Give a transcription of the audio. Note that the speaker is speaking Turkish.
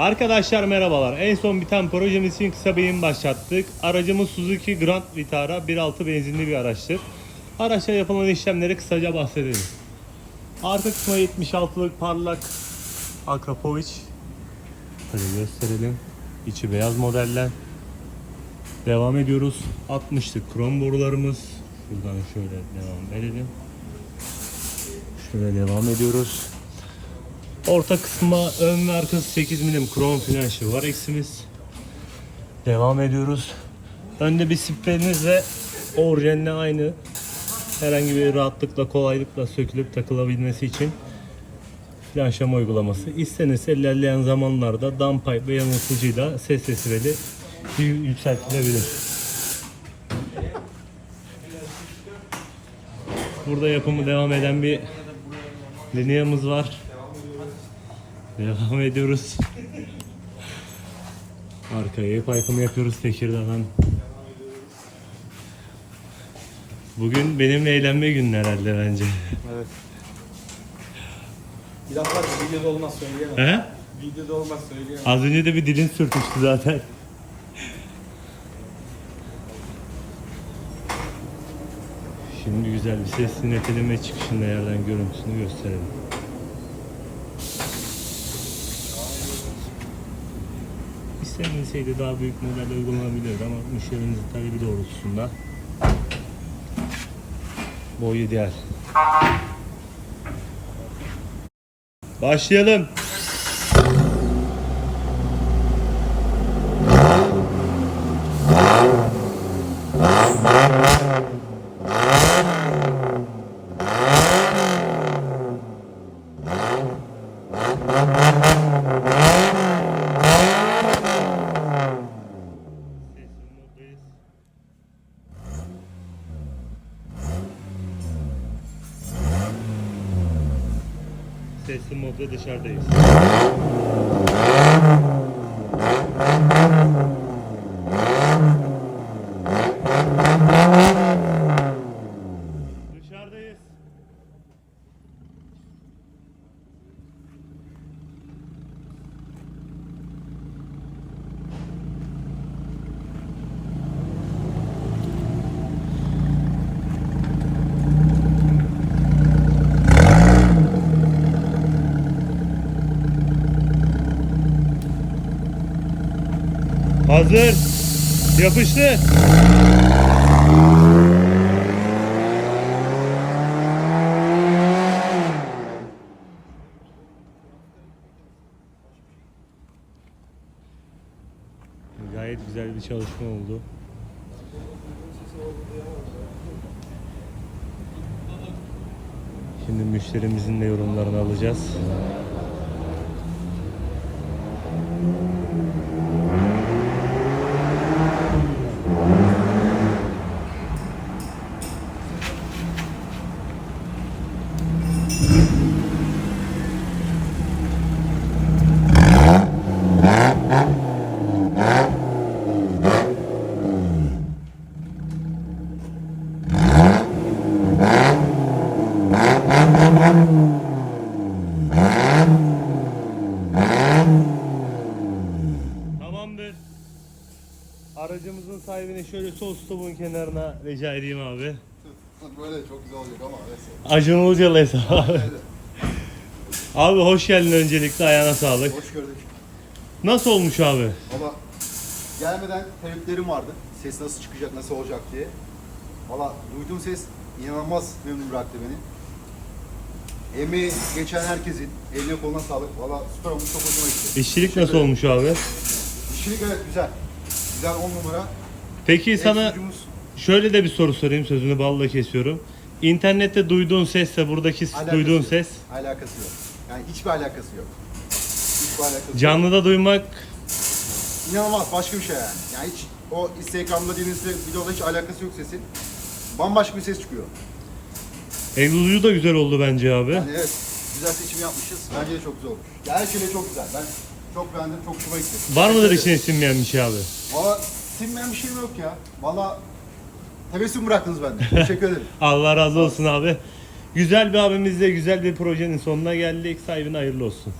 Arkadaşlar merhabalar. En son biten projemiz için kısa beyin başlattık. Aracımız Suzuki Grand Vitara 1.6 benzinli bir araçtır. Araçta yapılan işlemleri kısaca bahsedelim. Arka kısmı 76'lık parlak Akrapovic. Hadi gösterelim. İçi beyaz modeller. Devam ediyoruz. 60'lık krom borularımız. Şuradan şöyle devam edelim. Şöyle devam ediyoruz. Orta kısma ön ve arkası 8 milim krom flanşı var eksimiz. Devam ediyoruz. Önde bir spreyimiz ve orijinaline aynı herhangi bir rahatlıkla kolaylıkla sökülüp takılabilmesi için flanşlama uygulaması. İstenirse ilerleyen zamanlarda downpipe ve yanıltıcıyla ses desibeli yü- yükseltilebilir. Burada yapımı devam eden bir lineamız var. Devam ediyoruz. Arkaya pipe'ını yapıyoruz Tekirdağ'dan. Bugün benimle eğlenme günü herhalde bence. Evet. Bir laf var ki videoda olmaz söyleyemem. He? Videoda olmaz söyleyemem. Az önce de bir dilin sürtüştü zaten. Şimdi güzel bir ses dinletelim ve çıkışında yerden görüntüsünü gösterelim. İstenilseydi daha büyük model uygulanabilirdi ama müşterimizin talebi doğrultusunda boy ideal. Başlayalım. Modda dışarıdayız. Dışarıdayız. Hazır. Yapıştı. Gayet güzel bir çalışma oldu. Şimdi müşterimizin de yorumlarını alacağız. Tamamdır. Aracımızın sahibini şöyle sol stopun kenarına rica edeyim abi. Böyle çok güzel olacak ama neyse. Acun Ilıcalı hesabı abi. Abi hoş geldin öncelikle ayağına sağlık. Hoş gördük. Nasıl olmuş abi? Valla gelmeden tereddütlerim vardı. Ses nasıl çıkacak, nasıl olacak diye. Valla duyduğum ses inanılmaz memnun bıraktı beni. Emeği geçen herkesin eline koluna sağlık. Valla süper olmuş, çok hoşuma gitti. İşçilik Teşekkür nasıl ederim. olmuş abi? İşçilik evet güzel. Güzel on numara. Peki sana Eksicimiz şöyle de bir soru sorayım sözünü balla kesiyorum. İnternette duyduğun sesle buradaki alakası duyduğun yok. ses Alakası yok. Yani hiçbir alakası yok. Hiçbir alakası yok. canlıda duymak İnanılmaz başka bir şey yani. Yani hiç o Instagram'da dediğinizde videoda hiç alakası yok sesin. Bambaşka bir ses çıkıyor. Egzozu da güzel oldu bence abi. Yani evet, güzel seçim yapmışız. Bence de çok güzel olmuş. Ya her şeyle çok güzel. Ben çok beğendim, çok hoşuma gitti. Var mıdır içine sinmeyen bir şey abi? Valla sinmeyen bir şeyim yok ya. Valla tebessüm bıraktınız bende. Teşekkür ederim. Allah razı olsun abi. Güzel bir abimizle güzel bir projenin sonuna geldik. Sahibine hayırlı olsun.